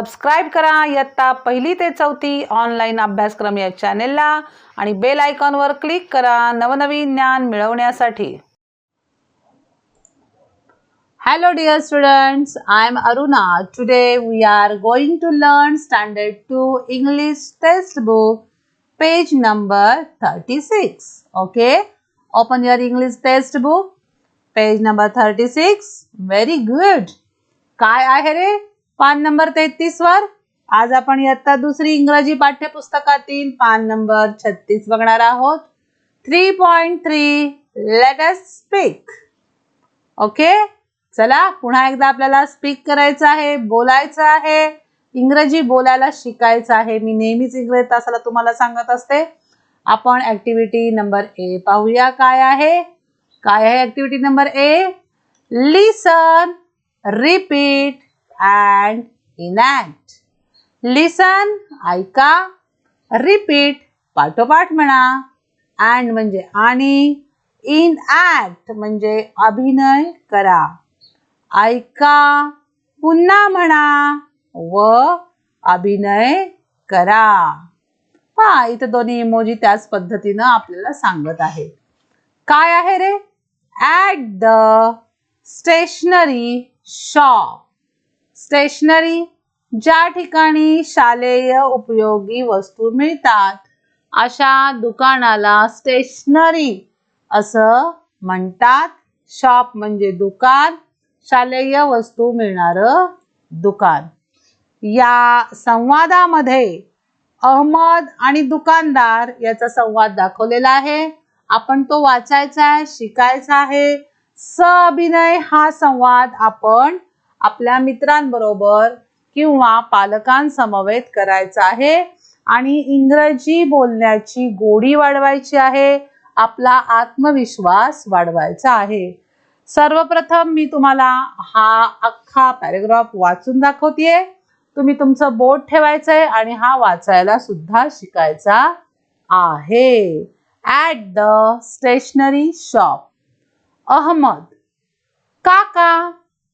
Subscribe करा. इयत्ता पहिली ते चौथी ऑनलाईन अभ्यासक्रम या चॅनेलला आणि बेल आयकॉनवर क्लिक करा. नवनवीन ज्ञान मिळवण्यासाठी. Hello dear students I am Aruna today we are going to learn standard two English text book page number thirty six okay open your English text book page number thirty six very good काय आहे रे पान number तेहतीस वर. आज आपण इयत्ता दुसरी इंग्रजी पाठ्यपुस्तकातील पान नंबर छत्तीस बघणार आहोत. Three point three let us speak okay चला पुन्हा एकदा आपल्याला स्पीक करायचं आहे बोलायचं आहे. इंग्रजी बोलायला शिकायचं आहे. मी नेहमीच इंग्रजी तासाला तुम्हाला सांगत असते. आपण ऍक्टिव्हिटी नंबर ए पाहूया काय आहे. काय आहे activity number A listen repeat and enact listen ऐका रिपीट पाठोपाठ म्हणा. अँड म्हणजे आणि इन ॲक्ट म्हणजे अभिनय करा. ऐका पुन्हा म्हणा व अभिनय करा. पहा इथं दोन्ही इमोजी त्याच पद्धतीनं आपल्याला सांगत आहे. काय आहे रे? At the stationery shop stationery ज्या ठिकाणी शालेय उपयोगी वस्तू मिळतात अशा दुकानाला स्टेशनरी असं म्हणतात. शॉप म्हणजे दुकान शालेय वस्तू मिळणार दुकान. या संवादामध्ये अहमद आणि दुकानदार याचा संवाद दाखवलेला आहे. आपण तो वाचायचा आहे शिकायचा आहे. स अभिनय हा संवाद आपण आपल्या मित्रांबरोबर किंवा पालकांसमवेत करायचा आहे. आणि इंग्रजी बोलण्याची गोडी वाढवायची आहे. आपला आत्मविश्वास वाढवायचा आहे. सर्वप्रथम मी तुम्हाला हा अख्खा पॅरेग्राफ वाचून दाखवतेय. तुम्ही तुमचं बोट ठेवायचंय आणि हा वाचायला सुद्धा शिकायचा आहे. At the stationery shop Ahmed. काका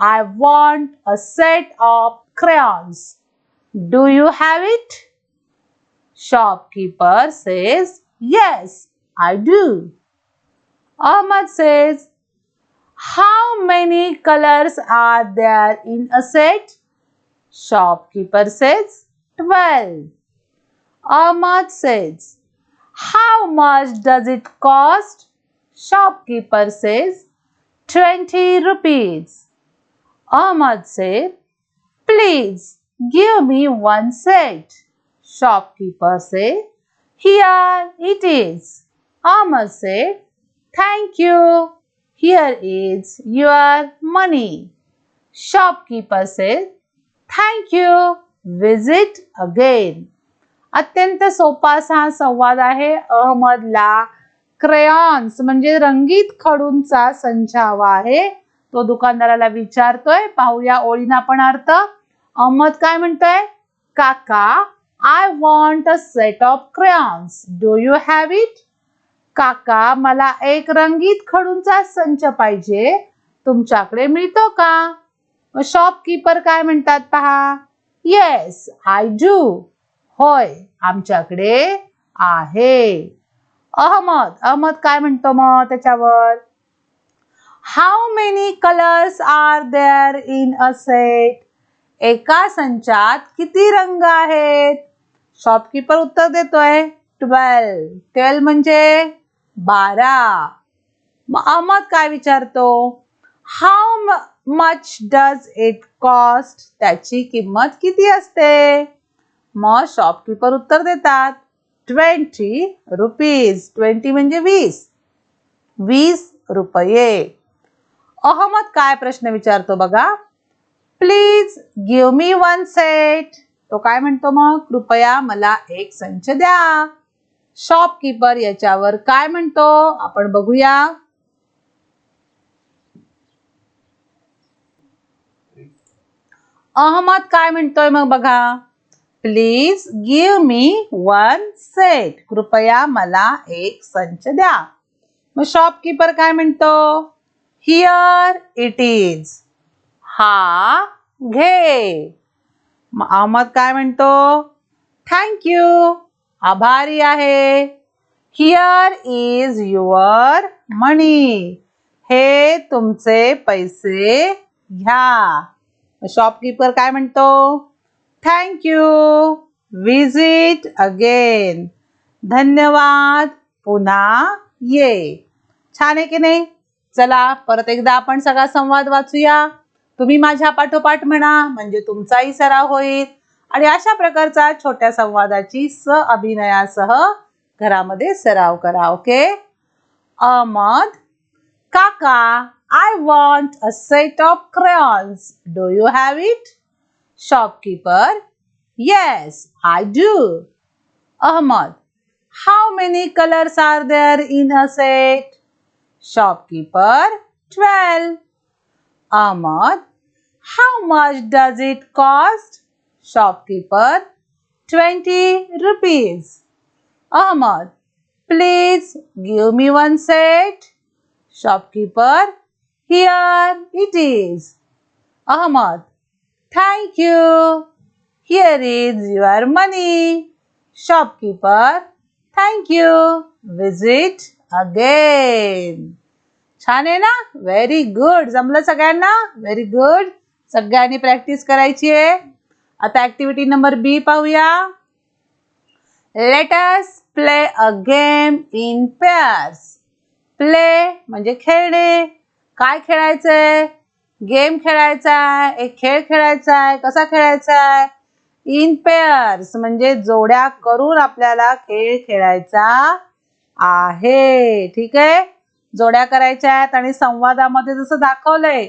I want a set of crayons. Do you have it? Shopkeeper says, Yes, I do. Ahmad says, How many colors are there in a set? Shopkeeper says, 12. Ahmad says, How much does it cost? Shopkeeper says, 20 rupees. Ahmad said please give me one set shopkeeper said here it is ahmad said thank you here is your money shopkeeper said thank you visit again अत्यंत सोपा असा हा संवाद आहे अहमदला crayons म्हणजे रंगीत खडूंचा संच हवा आहे तो दुकानदाराला विचारतोय पाहूया ओळीना पण अर्थ. अहमद काय म्हणतोय? काका I want a set of crayons do you have it काका मला एक रंगीत खडूंचा संच पाहिजे. तुमच्याकडे मिळतो का? शॉपकीपर काय म्हणतात पहा? येस आय डू होय आमच्याकडे आहे. अहमद अहमद काय म्हणतो मग त्याच्यावर? How many colours are there in a set एका संचात किती रंग आहेत? शॉपकीपर उत्तर देतोय ट्वेल्व ट्वेल्व म्हणजे बारा. मग अहमद काय विचारतो? How much does it cost त्याची किंमत किती असते? मग शॉपकीपर उत्तर देतात ट्वेंटी रुपीज ट्वेंटी म्हणजे वीस. वीस रुपये. अहमद काय प्रश्न विचारतो बघा. Please give me one set तो काय म्हणतो मग? कृपया मला एक संच द्या. शॉपकीपर याच्यावर काय म्हणतो? आपण बघूया. अहमद काय म्हणतोय मग बघा. Please give me one set कृपया मला एक संच द्या. मग शॉपकीपर काय म्हणतो? हिअर इट इज़ हा, घे. अहमद काय म्हणतो? थँक्यू आभारी आहे. हिअर इज़ युअर मनी हे तुमचे पैसे घ्या. शॉपकीपर काय म्हणतो? थँक्यू विज़िट अगेन धन्यवाद. पुन्हा ये. छान आहे की नाही? चला परत एकदा आपण सगळा संवाद वाचूया. तुम्ही माझ्या पाठोपाठ म्हणा म्हणजे तुमचाही सराव होईल. आणि अशा प्रकारचा छोट्या संवादाची स अभिनयासह घरामध्ये सराव करा ओके? अहमद काका I want a set of crayons. Do you have it shopkeeper yes I do Ahmad how many colours are there in a set Shopkeeper 12. Ahmad, how much does it cost? Shopkeeper 20 rupees. Ahmad, please give me one set. Shopkeeper, here it is. Ahmad, thank you. Here is your money. Shopkeeper, thank you. Visit again. छान आहे ना? Very good जमलं सगळ्यांना? Very good सगळ्यांनी practice करायची आहे. आता activity number B पाहूया. Let's play a game in pairs play म्हणजे खेळणे. काय खेळायचंय गेम खेळायचा आहे. एक खेळ खेळायचा आहे. कसा खेळायचा आहे? इन पेअर्स म्हणजे जोड्या करून आपल्याला खेळ खेळायचा आहे. ठीक आहे? जोड्या करायच्या आहेत आणि संवादामध्ये जसं दाखवलंय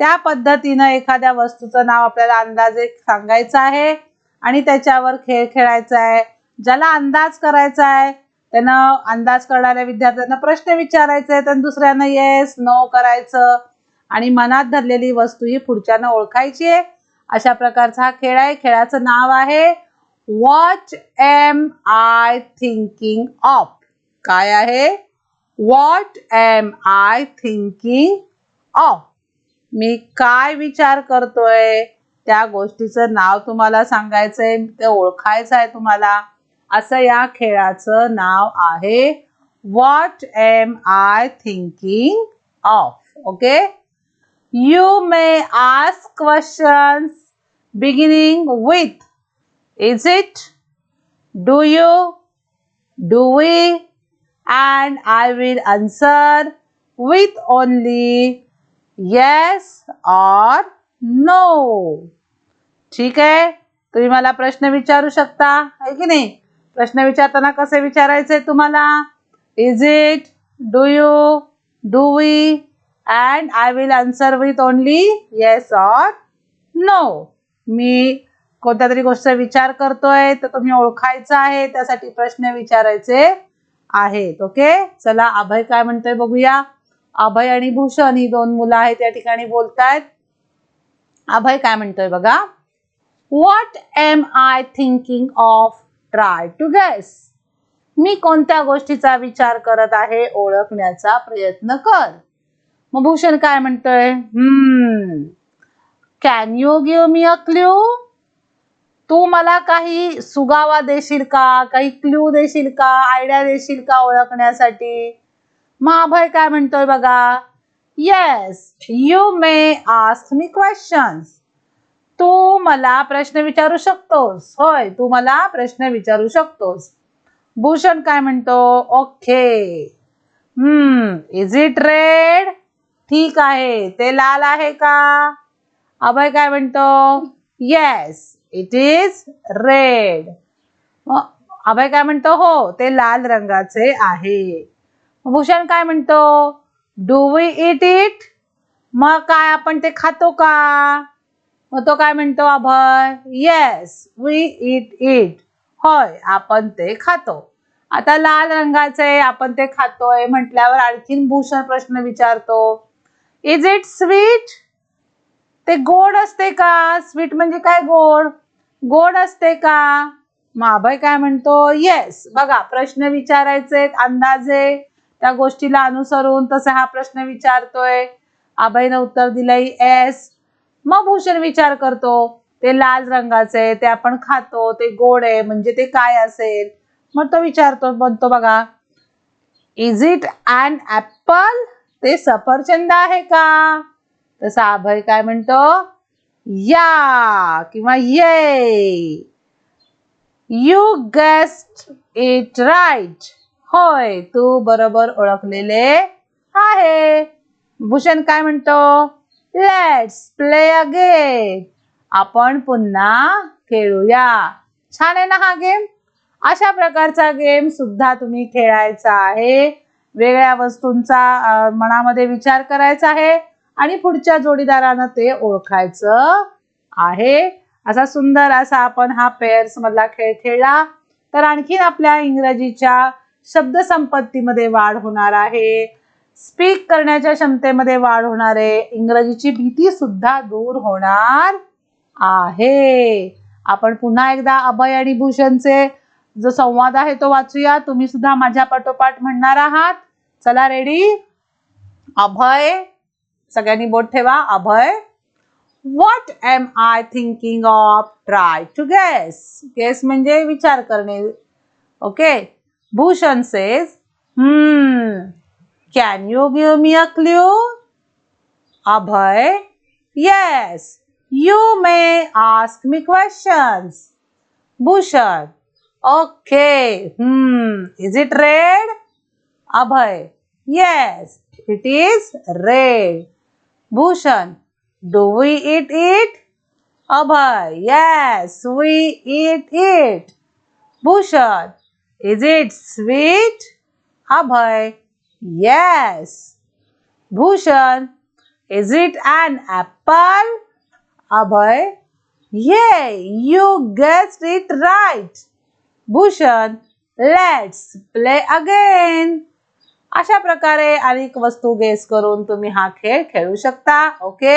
त्या पद्धतीनं एखाद्या वस्तूचं नाव आपल्याला अंदाजे सांगायचं आहे आणि त्याच्यावर खेळ खेळायचा आहे. ज्याला अंदाज करायचा आहे त्यानं अंदाज करणाऱ्या विद्यार्थ्यांना प्रश्न विचारायचे तर दुसऱ्यानं येस नो करायचं. आणि मनात धरलेली वस्तू ही पुढच्यानं ओळखायची आहे. अशा प्रकारचा हा खेळ आहे. खेळाचं नाव आहे what am I thinking of काय आहे? What am I thinking of मी काय विचार करतोय? त्या गोष्टीचं नाव तुम्हाला सांगायचंय ते ओळखायचं आहे तुम्हाला. असं या खेळाचं नाव आहे what am I thinking of okay you may ask questions beginning with is it do you do we and I will answer with only yes or no. ठीक आहे? तुम्ही मला प्रश्न विचारू शकता आहे की नाही? प्रश्न विचारताना कसे विचारायचे तुम्हाला? Is it do you do we and I will answer with only yes or no मी कोणत्या तरी गोष्ट विचार करतोय तर तुम्ही ओळखायचं आहे त्यासाठी प्रश्न विचारायचे आहेत ओके चला अभय काय म्हणतोय बघूया. अभय आणि भूषण ही दोन मुलं आहेत या ठिकाणी बोलतायत. अभय काय म्हणतोय बघा? What am I thinking of try to guess मी कोणत्या गोष्टीचा विचार करत आहे ओळखण्याचा प्रयत्न कर. मग भूषण काय म्हणतोय? हम्म can you give me a clue तू मला काही सुगावा देशील का? काही क्ल्यू देशील का? आयडिया देशील का ओळखण्यासाठी? मग अभय काय म्हणतोय बघा? Yes you may ask me questions तू मला प्रश्न विचारू शकतोस. होय तू मला प्रश्न विचारू शकतोस. भूषण काय म्हणतो? Okay hmm is it red ठीक आहे. ते लाल आहे का? अभय काय म्हणतो? Yes it is red Abhay काय म्हणतो? हो ते लाल रंगाचे आहे. भूषण काय म्हणतो? डू वी इट इट मग काय आपण ते खातो का? मग तो काय म्हणतो Abhay? Yes we it it होय आपण ते खातो. आता लाल रंगाचे आपण ते खातोय म्हटल्यावर आणखीन भूषण प्रश्न विचारतो. इज इट स्वीट ते गोड असते का? स्वीट म्हणजे काय गोड? गोड असते का? मग अभय काय म्हणतो? येस बघा प्रश्न विचारायचे अंदाजे त्या गोष्टीला अनुसरून तसा हा प्रश्न विचारतोय. अभयनं उत्तर दिलंय येस मग भूषण विचार करतो. ते लाल रंगाचे ते आपण खातो ते गोड आहे म्हणजे ते काय असेल? मग तो विचारतो म्हणतो बघा इज इट अँड ऍपल ते सफरचंद आहे का? तसा अभय काय म्हणतो? या किंवा ये. यू गेस्ट इट राईट होय तू बरोबर ओळखलेले आहे. भूषण काय म्हणतो? लेट्स प्ले अगेन आपण पुन्हा खेळूया. छान आहे ना हा गेम अशा प्रकारचा गेम सुद्धा तुम्ही खेळायचा आहे. वेगळ्या वस्तूंचा मनामध्ये विचार करायचा आहे. आणि पुढच्या जोडीदारानं ते ओळखायचं आहे. असा सुंदर असा आपण हा पेअर्स मधला खेळ खेळला. तर आणखीन आपल्या इंग्रजीच्या शब्दसंपत्तीमध्ये वाढ होणार आहे. स्पीक करण्याच्या क्षमतेमध्ये वाढ होणार आहे. इंग्रजीची भीती सुद्धा दूर होणार आहे. आपण पुन्हा एकदा अभय आणि भूषणचे जो संवाद आहे तो वाचूया. तुम्ही सुद्धा माझ्या पाठोपाठ म्हणणार आहात. चला रेडी अभय सगळ्यांनी बोट ठेवा. Abhay what am I thinking of try to guess guess म्हणजे विचार करणे. Okay Bhushan says hmm can you give me a clue Abhay yes you may ask me questions Bhushan okay hmm is it red Abhay yes it is red Bhushan. Do we eat it? Abhay. Yes, we eat it. Bhushan. Is it sweet? Abhay. Yes. Bhushan. Is it an apple? Abhay. Yay, you guessed it right. Bhushan, let's play again. अशा प्रकारे अनेक वस्तू guess करून तुम्ही हा खेळ खेळू शकता ओके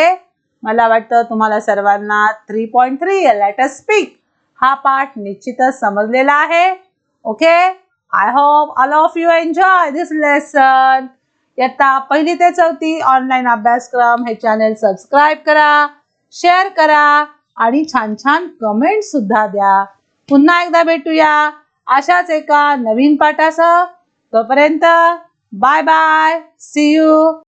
मला वाटतं तुम्हाला सर्वांना three point three let's speak हा पाठ निश्चितच समजलेला आहे okay I hope all of you enjoy this lesson इयत्ता पहिली ते चौथी ऑनलाईन अभ्यासक्रम हे चॅनेल सबस्क्राईब करा शेअर करा आणि छान छान कमेंट सुद्धा द्या. पुन्हा एकदा भेटूया अशाच एका नवीन पाठासह. तोपर्यंत बाय बाय सी यू